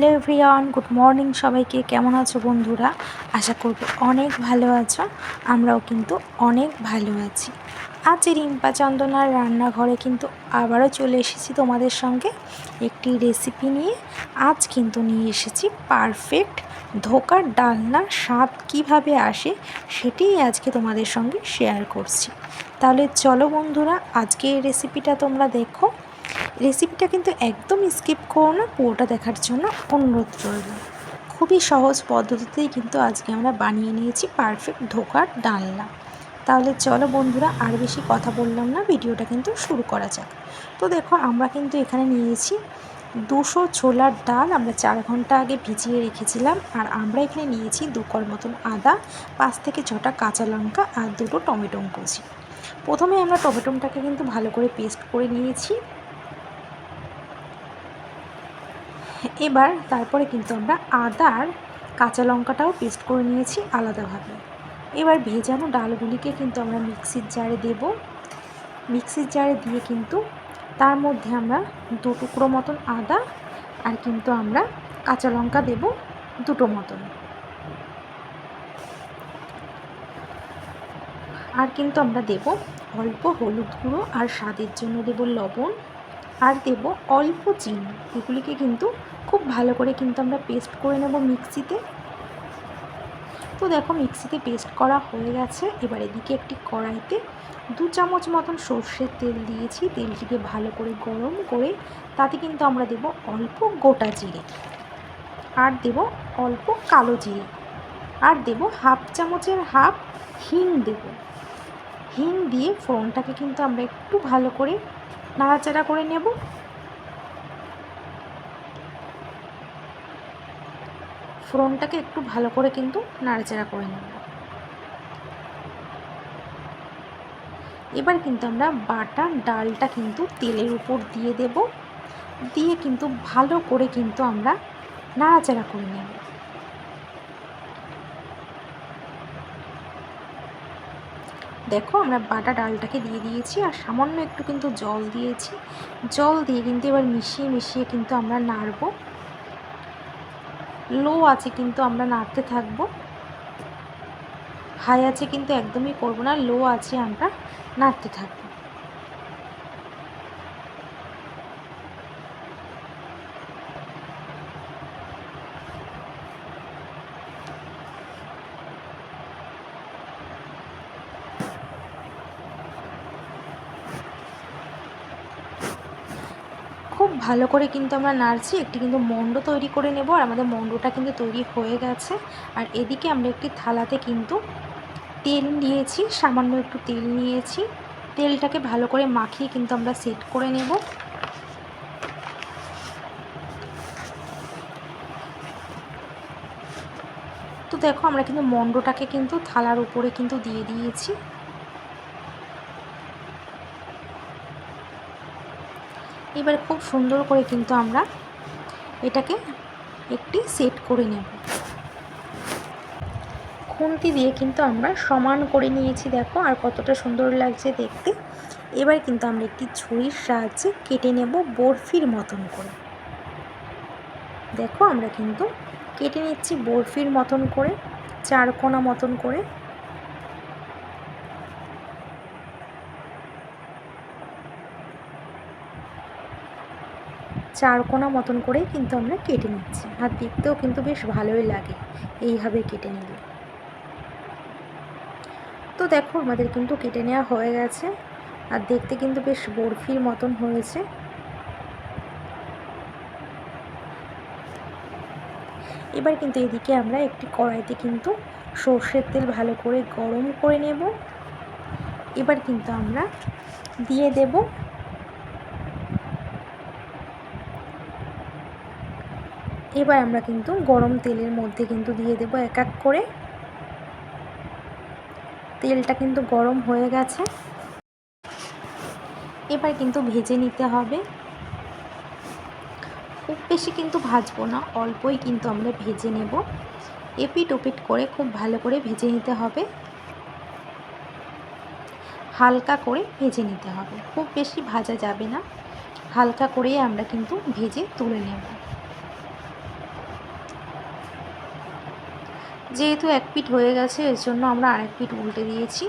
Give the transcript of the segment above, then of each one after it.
Hello everyone, good morning সবাইকে। কেমন আছো বন্ধুরা? আশা করব অনেক ভালো আছো। আমরাও কিন্তু অনেক ভালো আছি। আজ রিম্পা চন্দনার রান্নাঘরে কিন্তু আবারও চলে এসেছি তোমাদের সঙ্গে। একটি রেসিপি নিয়ে আজ কিন্তু নিয়ে এসেছি পারফেক্ট ধোকার ডালনা স্বাদ কীভাবে আসে সেটাই আজকে তোমাদের সঙ্গে শেয়ার করছি। তাহলে চলো বন্ধুরা আজকে এই রেসিপিটা তোমরা দেখো। রেসিপিটা কিন্তু একদম স্কিপ করো না, পুরোটা দেখার জন্য অনুরোধ রইল। খুবই সহজ পদ্ধতিতেই কিন্তু আজকে আমরা বানিয়ে নিয়েছি পারফেক্ট ধোকার ডালনা। তাহলে চলো বন্ধুরা, আর বেশি কথা বললাম না, ভিডিওটা কিন্তু শুরু করা যাক। তো দেখো, আমরা কিন্তু এখানে নিয়েছি দুশো ছোলার ডাল, আমরা চার ঘণ্টা আগে ভিজিয়ে রেখেছিলাম, আর আমরা এখানে নিয়েছি দুকর মতন আদা, পাঁচ থেকে ছটা কাঁচা লঙ্কা, আর দুটো টমেটো কুচি। প্রথমে আমরা টমেটোটাকে কিন্তু ভালো করে পেস্ট করে নিয়েছি। এবার তারপরে কিন্তু আমরা আদার কাঁচা লঙ্কাটাও পেস্ট করে নিয়েছি আলাদাভাবে। এবার ভেজানো ডালগুলিকে কিন্তু আমরা মিক্সির জারে দেব। মিক্সির জারে দিয়ে কিন্তু তার মধ্যে আমরা দু টুকরো মতন আদা আর কিন্তু আমরা কাঁচা লঙ্কা দেব দুটো মতন। আর কিন্তু আমরা দেব অল্প হলুদ গুঁড়ো আর স্বাদের জন্য দেব লবণ। আর দেব অল্প চিনি। এগুলিকে কিন্তু খুব ভালো করে কিন্তু আমরা পেস্ট করে নেব মিক্সিতে। তো দেখো মিক্সিতে পেস্ট করা হয়ে গেছে। এবার এদিকে একটি কড়াইতে দু চামচ মতন সর্ষের তেল দিয়েছি। তেলটিকে ভালো করে গরম করে তাতে কিন্তু আমরা দেব অল্প গোটা জিরে আর দেব অল্প কালো জিরে। আর দেব হাফ চামচের হাফ হিং দেব। হিং দিয়ে ফোড়নটাকে কিন্তু আমরা একটু ভালো করে নাড়াচাড়া করে নেব। ফোড়নটাকে একটু ভালো করে কিন্তু নাড়াচাড়া করে নেব। এবার কিন্তু আমরা বাটা ডালটা কিন্তু তেলের উপর দিয়ে দেব। দিয়ে কিন্তু ভালো করে কিন্তু আমরা নাড়াচাড়া করে নেব। দেখো আমরা বাটা ডালটাকে দিয়ে দিয়েছি আর সামান্য একটু কিন্তু জল দিয়েছি। জল দিয়ে কিন্তু এবার মিশিয়ে মিশিয়ে কিন্তু আমরা নাড়ব। লো আছে কিন্তু আমরা নাড়তে থাকব। হাই আছে কিন্তু একদমই করব না, লো আছে আমরা নাড়তে থাকব খুব ভালো করে কিন্তু আমরা নাড়ছি, একটি কিন্তু মণ্ড তৈরি করে নেব আর আমাদের মণ্ডটা কিন্তু তৈরি হয়ে গেছে। আর এদিকে আমরা একটি থালাতে কিন্তু তেল নিয়েছি, সামান্য একটু তেল নিয়েছি। তেলটাকে ভালো করে মাখিয়ে কিন্তু আমরা সেট করে নেব। তো দেখো আমরা কিন্তু মণ্ডটাকে কিন্তু থালার উপরে কিন্তু দিয়ে দিয়েছি। এবার খুব সুন্দর করে কিন্তু আমরা এটাকে একটি সেট করে নেব। খুন্তি দিয়ে কিন্তু আমরা সমান করে নিয়েছি, দেখো, আর কতটা সুন্দর লাগছে দেখতে। এবার কিন্তু আমরা একটি ছুরির সাহায্যে কেটে নেব বরফির মতন করে। দেখো, আমরা কিন্তু কেটে নিচ্ছি বরফির মতন করে, চারকোনা মতন করে। চারকোনা মতন করেই কিন্তু আমরা কেটে নিচ্ছি। আর দেখতেও কিন্তু বেশ ভালোই লাগে এইভাবে কেটে নিলে। তো দেখো, আমাদের কিন্তু কেটে নেওয়া হয়ে গেছে। আর দেখতে কিন্তু বেশ বরফির মতন হয়েছে। এবার কিন্তু এদিকে আমরা একটি কড়াইতে কিন্তু সর্ষের তেল ভালো করে গরম করে নেব। এবার কিন্তু আমরা দিয়ে দেব এবার আমরা কিন্তু গরম তেলের মধ্যে কিন্তু দিয়ে দেব এক এক করে। তেলটা কিন্তু গরম হয়ে গেছে। এবার কিন্তু ভেজে নিতে হবে। খুব বেশি কিন্তু ভাজবো না, অল্পই কিন্তু আমরা ভেজে নেব। এপিট ওপিট করে খুব ভালো করে ভেজে নিতে হবে। হালকা করে ভেজে নিতে হবে। খুব বেশি ভাজা যাবে না। হালকা করেই আমরা কিন্তু ভেজে তুলে নেব। যেহেতু এক পিঠ হয়ে গেছে, এর জন্য আমরা আরেক পিঠ উল্টে দিয়েছি।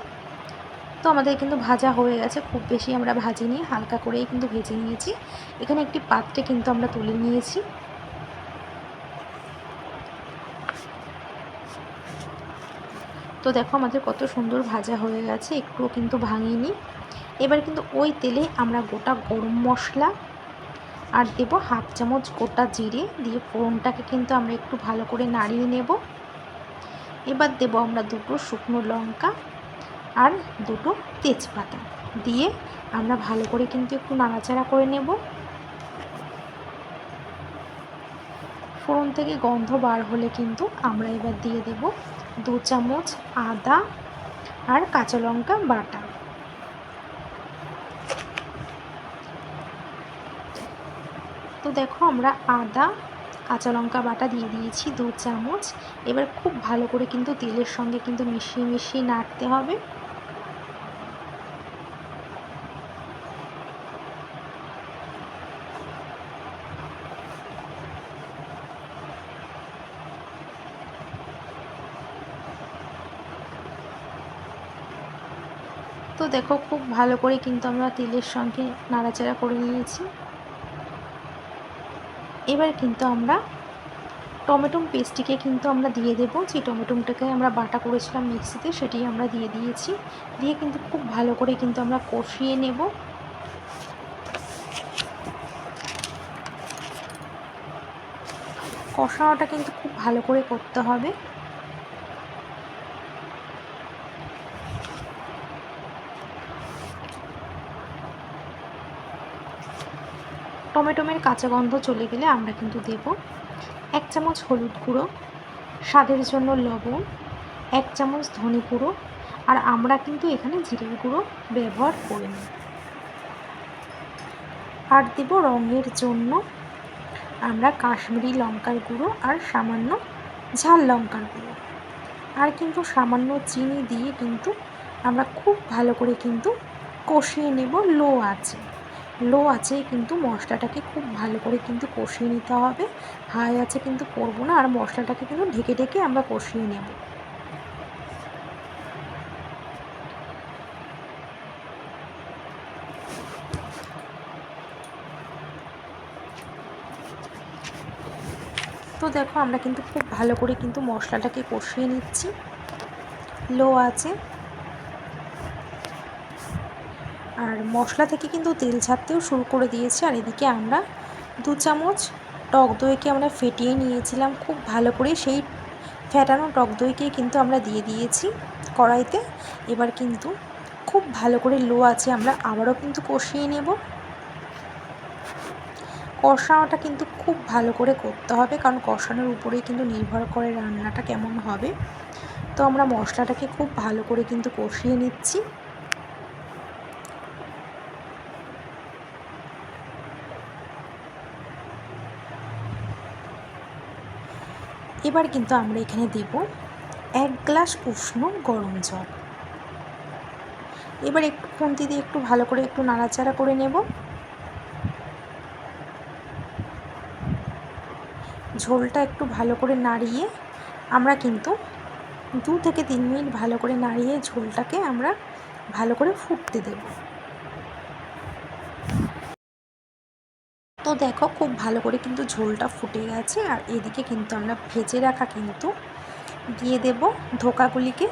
তো আমাদের কিন্তু ভাজা হয়ে গেছে, খুব বেশি আমরা ভাজিনি, হালকা করেই কিন্তু ভেজে নিয়েছি। এখানে একটি পাত্রে কিন্তু আমরা তুলে নিয়েছি। তো দেখো আমাদের কত সুন্দর ভাজা হয়ে গেছে, একটুও কিন্তু ভাঙিনি। এবার কিন্তু ওই তেলে আমরা গোটা গরম মশলা আর দেবো হাফ চামচ গোটা জিরে, দিয়ে ফোড়নটাকে কিন্তু আমরা একটু ভালো করে নাড়িয়ে নেব। এবার দেবো আমরা দুটো শুকনো লঙ্কা আর দুটো তেজপাতা। দিয়ে আমরা ভালো করে কিন্তু একটু নাড়াচাড়া করে নেব। ফোড়ন থেকে গন্ধ বার হলে কিন্তু আমরা এবার দিয়ে দেব দু চামচ আদা আর কাঁচা লঙ্কা বাটা। তো দেখো আমরা আদা কাঁচা লঙ্কা বাটা দিয়ে দিয়েছি দু চামচ। এবার খুব ভালো করে কিন্তু তেলের সঙ্গে কিন্তু মিশিয়ে মিশিয়ে নাড়তে হবে। তো দেখো খুব ভালো করে কিন্তু আমরা তেলের সঙ্গে নাড়াচাড়া করে নিয়েছি। এবার কিন্তু আমরা টমেটো পেস্টটিকে কিন্তু আমরা দিয়ে দেব। যে টমেটোটাকে আমরা বাটা করেছিলাম মিক্সিতে সেটি আমরা দিয়ে দিয়েছি। দিয়ে কিন্তু খুব ভালো করে কিন্তু আমরা কষিয়ে নেব। কষানোটা কিন্তু খুব ভালো করে করতে হবে। টমেটোমের কাঁচা গন্ধ চলে গেলে আমরা কিন্তু দেব এক চামচ হলুদ গুঁড়ো, স্বাদের জন্য লবণ, এক চামচ ধনে গুঁড়ো আর আমরা কিন্তু এখানে জিরের গুঁড়ো ব্যবহার করি আর দেব রঙের জন্য আমরা কাশ্মীরি লঙ্কার গুঁড়ো আর সামান্য ঝাল লঙ্কার গুঁড়ো। আর কিন্তু সামান্য চিনি দিয়ে কিন্তু আমরা খুব ভালো করে কিন্তু কষিয়ে নেব লো আছে লো আছে, কিন্তু মশলাটাকে খুব ভালো করে কিন্তু কষিয়ে নিতে হবে। হাই আছে কিন্তু করব না, আর মশলাটাকে কিন্তু ঢেকে ঢেকে আমরা কষিয়ে নেব। তো দেখো আমরা কিন্তু খুব ভালো করে কিন্তু মশলাটাকে কষিয়ে নিচ্ছি। লো আছে। আর মশলা থেকে কিন্তু তেল ছাড়তেও শুরু করে দিয়েছে। আর এদিকে আমরা দু চামচ টক দইকে আমরা ফেটিয়ে নিয়েছিলাম। খুব ভালো করে সেই ফেটানো টক দইকে কিন্তু আমরা দিয়ে দিয়েছি কড়াইতে। এবার কিন্তু খুব ভালো করে লো আছে আমরা আবারও কিন্তু কষিয়ে নেব। কষানোটা কিন্তু খুব ভালো করে করতে হবে, কারণ কষানোর উপরেই কিন্তু নির্ভর করে রান্নাটা কেমন হবে। তো আমরা মশলাটাকে খুব ভালো করে কিন্তু কষিয়ে নিচ্ছি। এবার কিন্তু আমরা এখানে দেব এক গ্লাস উষ্ণ গরম জল। এবার একটু খুন্তি দিয়ে একটু ভালো করে একটু নাড়াচাড়া করে নেব। ঝোলটা একটু ভালো করে নাড়িয়ে আমরা কিন্তু দু থেকে তিন মিনিট ভালো করে নাড়িয়ে ঝোলটাকে আমরা ভালো করে ফুটতে দেবো। তো দেখো খুব ভালো করে কিন্তু ঝোলটা ফুটে গেছে আর এদিকে কিন্তু আমরা ভেজে রাখা কিন্তু দিয়ে দেব ধোকাগুলিকে।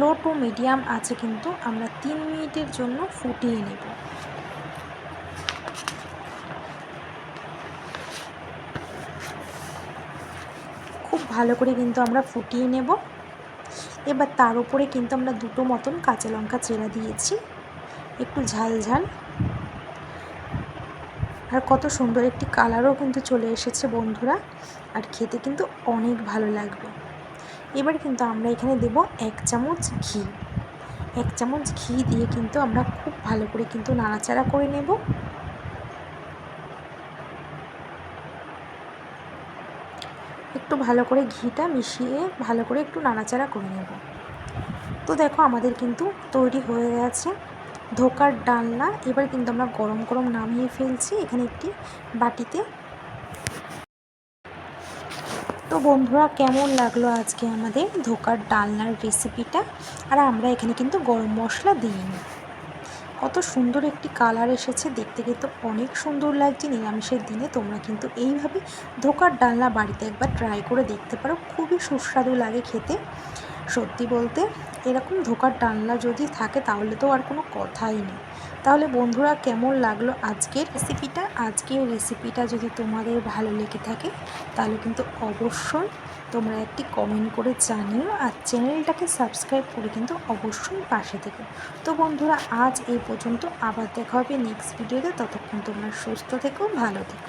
লো টু মিডিয়াম আছে কিন্তু আমরা তিন মিনিটের জন্য ফুটিয়ে নেব। খুব ভালো করে কিন্তু আমরা ফুটিয়ে নেব। এবার তার উপরে কিন্তু আমরা দুটো মতন কাঁচা লঙ্কা চেরা দিয়েছি। একটু ঝাল ঝাল। আর কত সুন্দর একটি কালারও কিন্তু চলে এসেছে বন্ধুরা। আর খেতে কিন্তু অনেক ভালো লাগবে। এবার কিন্তু আমরা এখানে দেব এক চামচ ঘি। এক চামচ ঘি দিয়ে কিন্তু আমরা খুব ভালো করে কিন্তু নাড়াচাড়া করে নেব। একটু ভালো করে ঘিটা মিশিয়ে ভালো করে একটু নাড়াচাড়া করে নেব। তো দেখো আমাদের কিন্তু তৈরি হয়ে গেছে। ধোকার ডালনা, এবার কিন্তু আমরা গরম গরম নামিয়ে ফেলছি এখানে একটি বাটিতে। তো বন্ধুরা, কেমন লাগল আজকে আমাদের ধোকার ডালনার রেসিপিটা আর আমরা এখানে কিন্তু গরম মশলা দিইনি। কত সুন্দর একটি কালার এসেছে, দেখতে কিন্তু অনেক সুন্দর লাগছে। নিরামিষের দিনে তোমরা কিন্তু এইভাবে ধোকার ডালনা বাড়িতে একবার ট্রাই করে দেখতে পারো। খুবই সুস্বাদু লাগে খেতে। সত্যি বলতে এরকম ধোকার ডালনা যদি থাকে তাহলে তো আর কোনো কথাই নেই। তাহলে বন্ধুরা কেমন লাগল আজকের রেসিপিটা আজকের রেসিপিটা যদি তোমাদের ভালো লেগে থাকে তাহলে কিন্তু অবশ্যই তোমরা একটি কমেন্ট করে জানিও আর চ্যানেলটাকে সাবস্ক্রাইব করে কিন্তু অবশ্যই পাশে থেকো। তো বন্ধুরা আজ এই পর্যন্ত, আবার দেখা হবে নেক্সট ভিডিওতে ততক্ষণ তোমরা সুস্থ থেকো, ভালো থেকো।